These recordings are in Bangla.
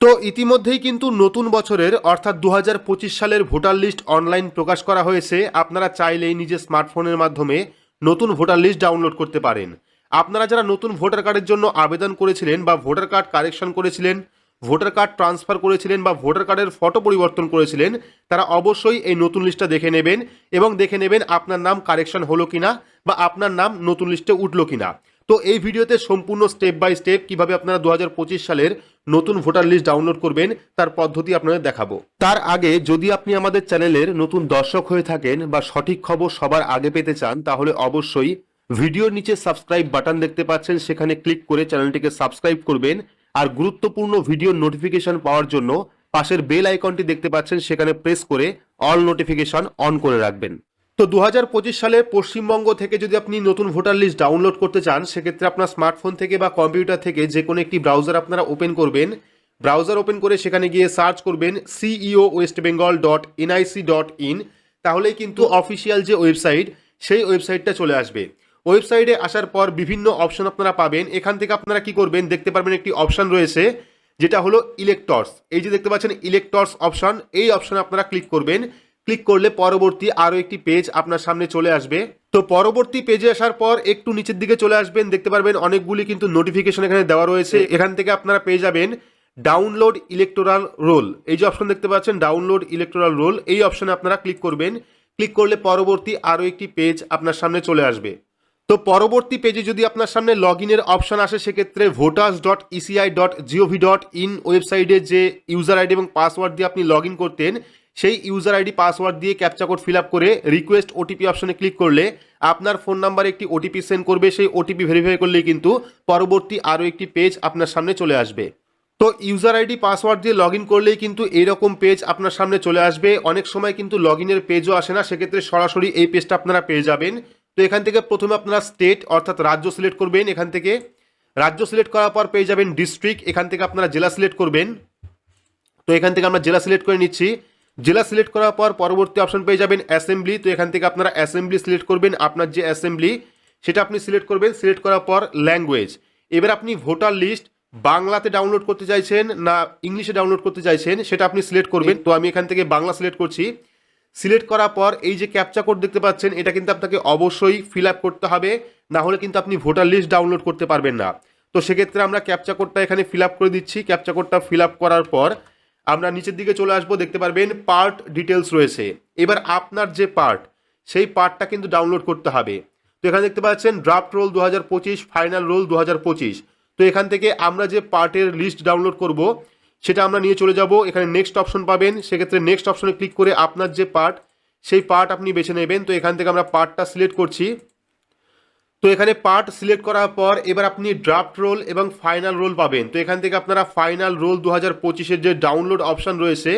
তো ইতিমধ্যেই কিন্তু নতুন বছরের, অর্থাৎ দু হাজার পঁচিশ সালের ভোটার লিস্ট অনলাইন প্রকাশ করা হয়েছে। আপনারা চাইলেই নিজের স্মার্টফোনের মাধ্যমে নতুন ভোটার লিস্ট ডাউনলোড করতে পারেন। আপনারা যারা নতুন ভোটার কার্ডের জন্য আবেদন করেছিলেন বা ভোটার কার্ড কারেকশন করেছিলেন, ভোটার কার্ড ট্রান্সফার করেছিলেন বা ভোটার কার্ডের ফটো পরিবর্তন করেছিলেন, তারা অবশ্যই এই নতুন লিস্টটা দেখে নেবেন এবং দেখে নেবেন আপনার নাম কারেকশন হলো কিনা বা আপনার নাম নতুন লিস্টে উঠল কিনা। তো এই ভিডিওতে সম্পূর্ণ স্টেপ বাই স্টেপ কীভাবে আপনারা দু হাজার পঁচিশ সালের নতুন ভোটার লিস্ট ডাউনলোড করবেন, তার পদ্ধতি আপনাদের দেখাবো। তার আগে যদি আপনি আমাদের চ্যানেলের নতুন দর্শক হয়ে থাকেন বা সঠিক খবর সবার আগে পেতে চান, তাহলে অবশ্যই ভিডিওর নিচে সাবস্ক্রাইব বাটন দেখতে পাচ্ছেন, সেখানে ক্লিক করে চ্যানেলটিকে সাবস্ক্রাইব করবেন, আর গুরুত্বপূর্ণ ভিডিওর নোটিফিকেশন পাওয়ার জন্য পাশের বেল আইকনটি দেখতে পাচ্ছেন, সেখানে প্রেস করে অল নোটিফিকেশন অন করে রাখবেন। তো দু হাজার পঁচিশ সালে পশ্চিমবঙ্গ থেকে যদি আপনি নতুন ভোটার লিস্ট ডাউনলোড করতে চান, সেক্ষেত্রে আপনার স্মার্টফোন থেকে বা কম্পিউটার থেকে যে কোনো একটি ব্রাউজার আপনারা ওপেন করবেন। ব্রাউজার ওপেন করে সেখানে গিয়ে সার্চ করবেন CEO West Bengal dot NIC dot in তাহলেই কিন্তু অফিসিয়াল যে ওয়েবসাইট, সেই ওয়েবসাইটটা চলে আসবে। ওয়েবসাইটে আসার পর বিভিন্ন অপশন আপনারা পাবেন। এখান থেকে আপনারা কি করবেন, দেখতে পারবেন একটি অপশন রয়েছে, যেটা হলো ইলেক্টরস এই যে দেখতে পাচ্ছেন ইলেক্টরস অপশন, এই অপশনে আপনারা ক্লিক করবেন। ক্লিক করলে পরবর্তী আরও একটি পেজ আপনার সামনে চলে আসবে। তো পরবর্তী পেজে আসার পর একটু নিচের দিকে চলে আসবেন। দেখতে পারবেন অনেকগুলি কিন্তু নোটিফিকেশন এখানে দেওয়া রয়েছে। এখান থেকে আপনারা পেয়ে যাবেন ডাউনলোড ইলেকটোরাল রোল এই যে অপশন দেখতে পাচ্ছেন ডাউনলোড ইলেকটোরাল রোল এই অপশনে আপনারা ক্লিক করবেন। ক্লিক করলে পরবর্তী আরও একটি পেজ আপনার সামনে চলে আসবে। তো পরবর্তী পেজে যদি আপনার সামনে লগ ইনের অপশন আসে সেক্ষেত্রে voters dot ECI dot gov dot in ওয়েবসাইটে যে ইউজার আইডি এবং পাসওয়ার্ড দিয়ে আপনি লগ ইন করতেন সেই ইউজার আইডি পাসওয়ার্ড দিয়ে ক্যাপচা কোড ফিল আপ করে রিকোয়েস্ট ওটিপি অপশনে ক্লিক করলে আপনার ফোন নাম্বারে একটি ওটিপি সেন্ড করবে। সেই ওটিপি ভেরিফাই করলেই কিন্তু পরবর্তী আরও একটি পেজ আপনার সামনে চলে আসবে। তো ইউজার আইডি পাসওয়ার্ড দিয়ে লগ করলেই কিন্তু এইরকম পেজ আপনার সামনে চলে আসবে। অনেক সময় কিন্তু লগ ইনের পেজও আসে না, সেক্ষেত্রে সরাসরি এই পেজটা আপনারা পেয়ে যাবেন। তো এখান থেকে প্রথমে আপনারা স্টেট অর্থাৎ রাজ্য সিলেক্ট করবেন এখান থেকে। রাজ্য সিলেক্ট করার পর পেয়ে যাবেন ডিস্ট্রিক্ট এখান থেকে আপনারা জেলা সিলেক্ট করবেন। তো এখান থেকে আমরা জেলা সিলেক্ট করে নিচ্ছি। জেলা সিলেক্ট করার পর পরবর্তী অপশন পেয়ে যাবেন অ্যাসেম্বলি। তো এখান থেকে আপনারা অ্যাসেম্বলি সিলেক্ট করবেন, আপনার যে অ্যাসেম্বলি, সেটা আপনি সিলেক্ট করবেন। সিলেক্ট করার পর ল্যাঙ্গুয়েজ। এবার আপনি ভোটার লিস্ট বাংলাতে ডাউনলোড করতে চাইছেন না ইংলিশে ডাউনলোড করতে চাইছেন, সেটা আপনি সিলেক্ট করবেন। তো আমি এখান থেকে বাংলা সিলেক্ট করছি। সিলেক্ট করার পর এই যে ক্যাপচা কোড দেখতে পাচ্ছেন, এটা কিন্তু আপনাকে অবশ্যই ফিল আপ করতে হবে। না হলে কিন্তু আপনি ভোটার লিস্ট ডাউনলোড করতে পারবেন না। তো সেক্ষেত্রে আমরা ক্যাপচা কোডটা এখানে ফিল আপ করে দিচ্ছি। ক্যাপচা কোডটা ফিল আপ করার পর আমরা নিচের দিকে চলে আসব, দেখতে পারবেন পার্ট ডিটেলস রয়েছে। এবার আপনার যে পার্ট সেই পার্টটা কিন্তু ডাউনলোড করতে হবে। তো এখানে দেখতে পাচ্ছেন ড্রাফট রোল দু হাজার পঁচিশ ফাইনাল রোল দু হাজার পঁচিশ। তো এখান থেকে আমরা যে পার্টের লিস্ট ডাউনলোড করব, সেটা আমরা নিয়ে চলে যাব। এখানে নেক্সট অপশন পাবেন, সেক্ষেত্রে নেক্সট অপশনে ক্লিক করে আপনার যে পার্ট সেই পার্ট আপনি বেছে নেবেন। তো এখান থেকে আমরা পার্টটা সিলেক্ট করছি। তো এখানে পার্ট সিলেক্ট করার পর এবার আপনি ড্রাফট রোল এবং ফাইনাল রোল পাবেন। তো এখান থেকে আপনারা ফাইনাল রোল দু হাজার পঁচিশের যে ডাউনলোড অপশন রয়েছে,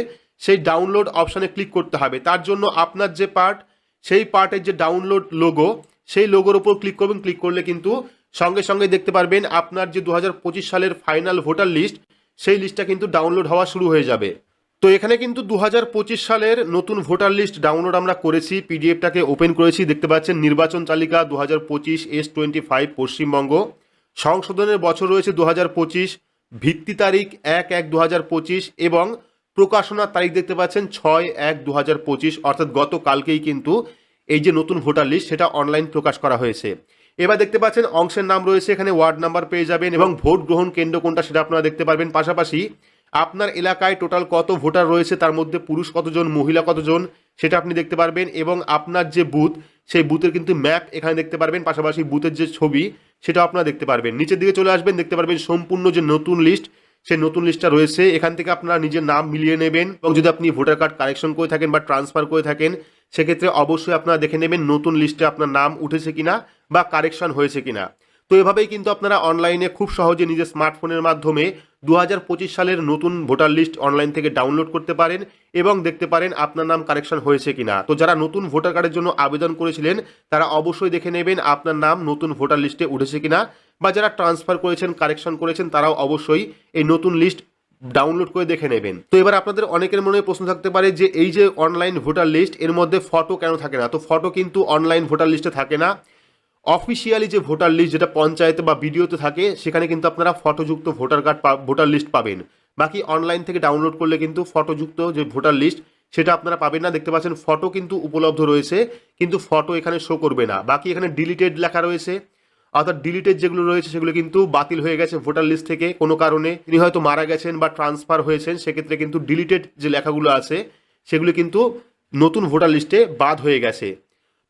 সেই ডাউনলোড অপশানে ক্লিক করতে হবে। তার জন্য আপনার যে পার্ট সেই পার্টের যে ডাউনলোড লোগো সেই লোগোর উপর ক্লিক করবেন। ক্লিক করলে কিন্তু সঙ্গে সঙ্গে দেখতে পারবেন আপনার যে দু হাজার পঁচিশ সালের ফাইনাল ভোটার লিস্ট সেই লিস্টটা কিন্তু ডাউনলোড হওয়া শুরু হয়ে যাবে। তো এখানে কিন্তু দু হাজার পঁচিশ সালের নতুন ভোটার লিস্ট ডাউনলোড আমরা করেছি, পিডিএফটাকে ওপেন করেছি, দেখতে পাচ্ছেন নির্বাচন তালিকা দু হাজার পঁচিশ, এস টোয়েন্টি ফাইভ, পশ্চিমবঙ্গ। সংশোধনের বছর রয়েছে দু হাজার পঁচিশ, ভিত্তি তারিখ এক এক দু হাজার পঁচিশ এবং প্রকাশনার তারিখ দেখতে পাচ্ছেন ছয় এক দু হাজার পঁচিশ, অর্থাৎ গতকালকেই কিন্তু এই যে নতুন ভোটার লিস্ট সেটা অনলাইন প্রকাশ করা হয়েছে। এবার দেখতে পাচ্ছেন অংশের নাম রয়েছে, এখানে ওয়ার্ড নাম্বার পেয়ে যাবেন এবং ভোট গ্রহণ কেন্দ্র কোনটা সেটা আপনারা দেখতে পারবেন। পাশাপাশি আপনার এলাকায় টোটাল কত ভোটার রয়েছে, তার মধ্যে পুরুষ কতজন, মহিলা কতজন, সেটা আপনি দেখতে পারবেন এবং আপনার যে বুথ সেই বুথের কিন্তু ম্যাপ এখানে দেখতে পারবেন, পাশাপাশি বুথের যে ছবি সেটা আপনারা দেখতে পারবেন। নিচের দিকে চলে আসবেন, দেখতে পারবেন সম্পূর্ণ যে নতুন লিস্ট সেই নতুন লিস্টটা রয়েছে। এখান থেকে আপনারা নিজের নাম মিলিয়ে নেবেন এবং যদি আপনি ভোটার কার্ড কারেকশন করে থাকেন বা ট্রান্সফার করে থাকেন, সেক্ষেত্রে অবশ্যই আপনারা দেখে নেবেন নতুন লিস্টে আপনার নাম উঠেছে কিনা বা কারেকশন হয়েছে কিনা। তো এভাবেই কিন্তু আপনারা অনলাইনে খুব সহজে নিজের স্মার্টফোনের মাধ্যমে দু হাজার পঁচিশ সালের নতুন ভোটার লিস্ট অনলাইন থেকে ডাউনলোড করতে পারেন এবং দেখতে পারেন আপনার নাম কারেকশন হয়েছে কিনা। তো যারা নতুন ভোটার কার্ডের জন্য আবেদন করেছিলেন, তারা অবশ্যই দেখে নেবেন আপনার নাম নতুন ভোটার লিস্টে উঠেছে কিনা বা যারা ট্রান্সফার করেছেন, কারেকশন করেছেন, তারাও অবশ্যই এই নতুন লিস্ট ডাউনলোড করে দেখে নেবেন। তো এবার আপনাদের অনেকের মনে প্রশ্ন থাকতে পারে যে, এই যে অনলাইন ভোটার লিস্ট, এর মধ্যে ফটো কেন থাকে না? তো ফটো কিন্তু অনলাইন ভোটার লিস্টে থাকে না। অফিসিয়ালি যে ভোটার লিস্ট যেটা পঞ্চায়েতে বা বিডিওতে থাকে, সেখানে কিন্তু আপনারা ফটোযুক্ত ভোটার কার্ড ভোটার লিস্ট পাবেন। বাকি অনলাইন থেকে ডাউনলোড করলে কিন্তু ফটোযুক্ত যে ভোটার লিস্ট সেটা আপনারা পাবেন না। দেখতে পাচ্ছেন ফটো কিন্তু উপলব্ধ রয়েছে, কিন্তু ফটো এখানে শো করবে না। বাকি এখানে ডিলিটেড লেখা রয়েছে। অর্থাৎ ডিলিটেড যেগুলো রয়েছে, সেগুলো কিন্তু বাতিল হয়ে গেছে ভোটার লিস্ট থেকে কোনো কারণে। তিনি হয়তো মারা গেছেন বা ট্রান্সফার হয়েছেন, সেক্ষেত্রে কিন্তু ডিলিটেড যে লেখাগুলো আছে, সেগুলো কিন্তু নতুন ভোটার লিস্টে বাদ হয়ে গেছে।